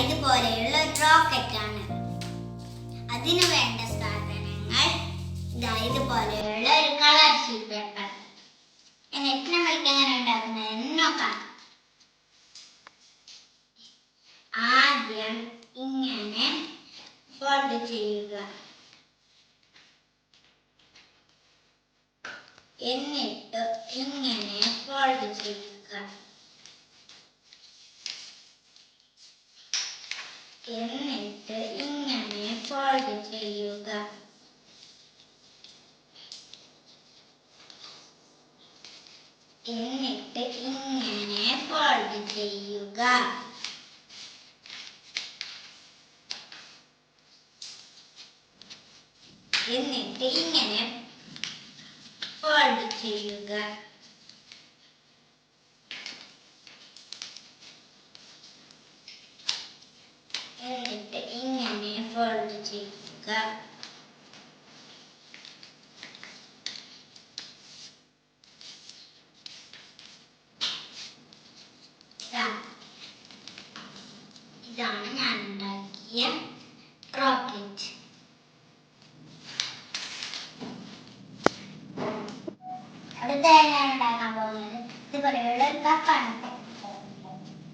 Rocket ആണ് അതിനു വേണ്ട സാധനങ്ങൾ ഇതാ ഇതുപോലെയുള്ള ഒരു കളർ ഷീറ്റ് പേപ്പർ. എന്നിട്ട് നമ്മൾക്ക് എങ്ങനെ ഉണ്ടാക്കുന്നതെന്ന് നോക്കാം. ആദ്യം ഇങ്ങനെ ഫോൾഡ് ചെയ്യുക. എന്നിട്ട് ഇങ്ങനെ ഫോൾഡ് ചെയ്യുക. എന്നിട്ട് ഇങ്ങനെ ഫോൾഡ് ചെയ്യുക എന്നിട്ട് ഇങ്ങനെ ഫോൾഡ് ചെയ്യുക എന്നിട്ട് ഇങ്ങനെ ഫോൾഡ് ചെയ്യുക എന്നിട്ട് ഇങ്ങനെ ഫോൾഡ് ഇതാണ് ഞാൻ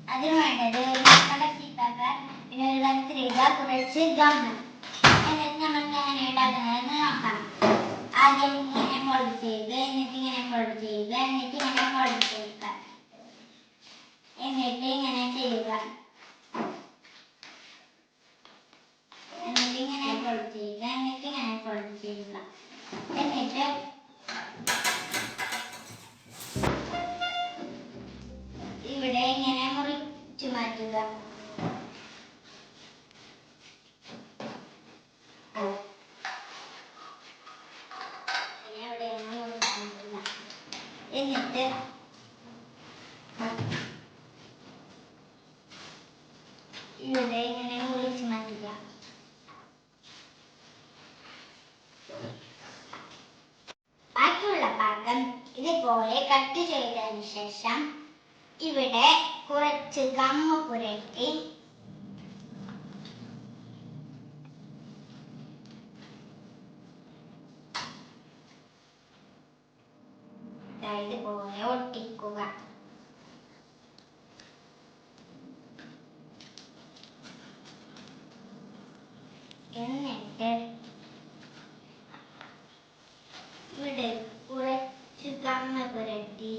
അതിന് വേണ്ടത് ഒരു പേപ്പർ പിന്നെ ഒരു കുറച്ച് നമ്മൾ എങ്ങനെ ഉണ്ടാക്കുന്നതെന്ന് നോക്കാം ആദ്യം ഇങ്ങനെ ഫോൾഡ് ചെയ്യുക എന്നിട്ട് ഇങ്ങനെ ഫോൾഡ് ചെയ്യുക എന്നിട്ട് ഇങ്ങനെ ഫോൾഡ് ചെയ്യുക എന്നിട്ട് ഇങ്ങനെ ചെയ്യുക എന്നിട്ട് ഇങ്ങനെ ഫോൾഡ് ചെയ്യുക എന്നിട്ട് ഇങ്ങനെ ഫോൾഡ് ചെയ്യുക എന്നിട്ട് എന്നിട്ട് ഇവിടെ ഇങ്ങനെ മുറിച്ച് മാറ്റുക ബാക്കിയുള്ള ഭാഗം ഇതുപോലെ കട്ട് ചെയ്തതിന് ശേഷം ഇവിടെ കുറച്ച് ഗമ്മ പുരട്ടി ദാ പോലെ ഒട്ടിക്കുക എന്നിട്ട് ഇവിടെ കുറച്ച് ഗമ്മ പുരട്ടി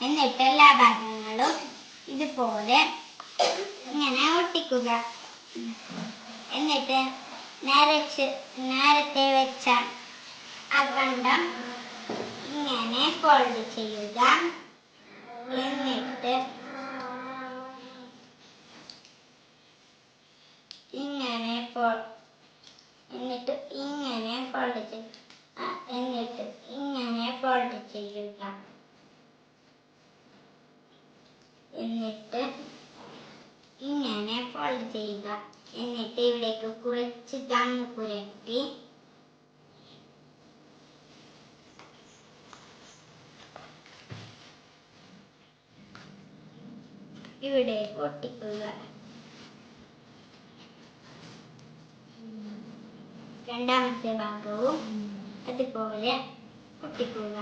എന്നിട്ട് എല്ലാ ഭാഗങ്ങളും ഇതുപോലെ ഇങ്ങനെ ഒട്ടിക്കുക എന്നിട്ട് നരച്ച് നേരത്തെ വെച്ച അഖണ്ഡം ഇങ്ങനെ ഫോൾഡ് ചെയ്യുക. എന്നിട്ട് ഇങ്ങനെ ഫോൾ എന്നിട്ട് ഇങ്ങനെ ഫോൾഡ് ചെയ്യുക എന്നിട്ട് ഇങ്ങനെ ഫോൾഡ് ചെയ്യുക എന്നിട്ട് ഇങ്ങനെ ഫോൾഡ് ചെയ്യുക എന്നിട്ട് ഇവിടേക്ക് കുറച്ച് ഗം പുരട്ടി. ഇവിടേക്ക് ഒട്ടിക്കുക രണ്ടാമത്തെ ഭാഗവും അതുപോലെ ഒട്ടിക്കുക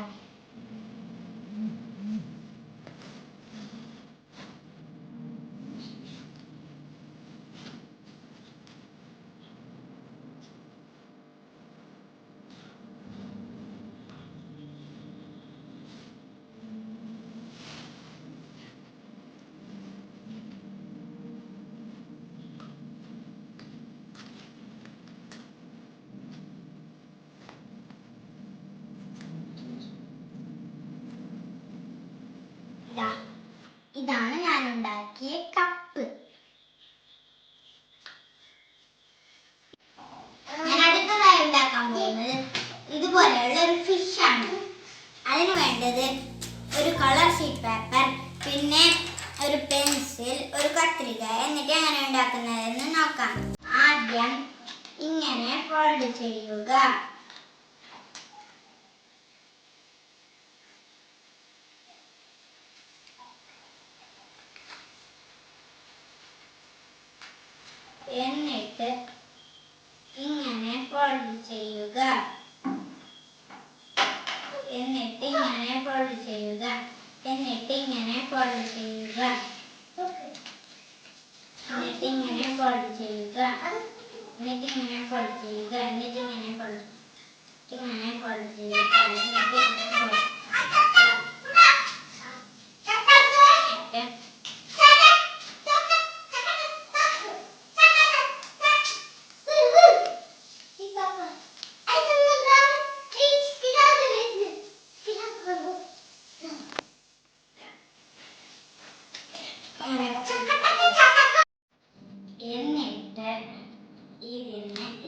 ഉള്ളത് ഒരു കളർ ഷീറ്റ് പേപ്പർ പിന്നെ ഒരു പെൻസിൽ ഒരു കത്രിക എന്നിട്ട് എങ്ങനെ ഉണ്ടാക്കുന്നതെന്ന് നോക്കാം. ആദ്യം ഇങ്ങനെ ഫോൾഡ് ചെയ്യുക. എന്നിട്ട് എന്നിട്ട് ഇങ്ങനെ ഫോൾഡ് ചെയ്യുക എന്നിട്ട് ഇങ്ങനെ ഫോൾഡ് ചെയ്യുക എന്നിട്ട് ഇങ്ങനെ ചെയ്യുക എന്നിട്ട് ഇങ്ങനെ ഫോൾഡ് ഇങ്ങനെ ചെയ്യുക. എന്നിട്ട് ഇതിനെ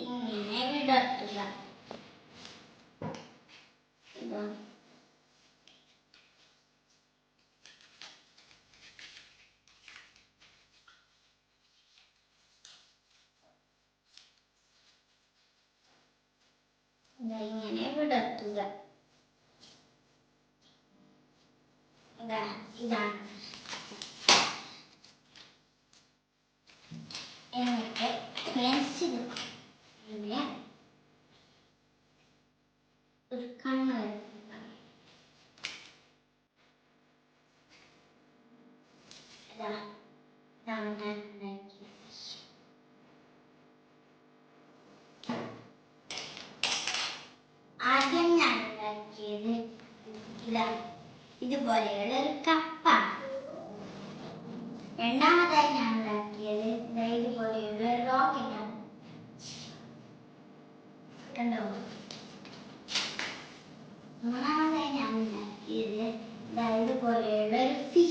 ഇങ്ങനെ വിടർത്തുക ഇതാ. ഇതാ ഇങ്ങനെ വിടർത്തുക ഇതാ ഇതാണ്. എന്നിട്ട് പെൻസിൽ ഇവിടെ ഒരു കണ്ണ് വരയ്ക്കുക. ഇതാ ഇതാണ് ഞാൻ ഉണ്ടാക്കിയത്. ആദ്യം ഞാൻ ഉണ്ടാക്കിയത് ഇതാണ് ഇതുപോലെയുള്ള ഒരു കപ്പാണ്. രണ്ടാമതായി ഞാൻ ഉണ്ടാക്കിയത് ഇതുപോലെയുള്ള ഒരു റോക്കറ്റാണ്. കണ്ടോ? മൂന്നാമതായി ഞാൻ ഉണ്ടാക്കിയത് ഇതുപോലെയുള്ള ഒരു ഫിഷാണ്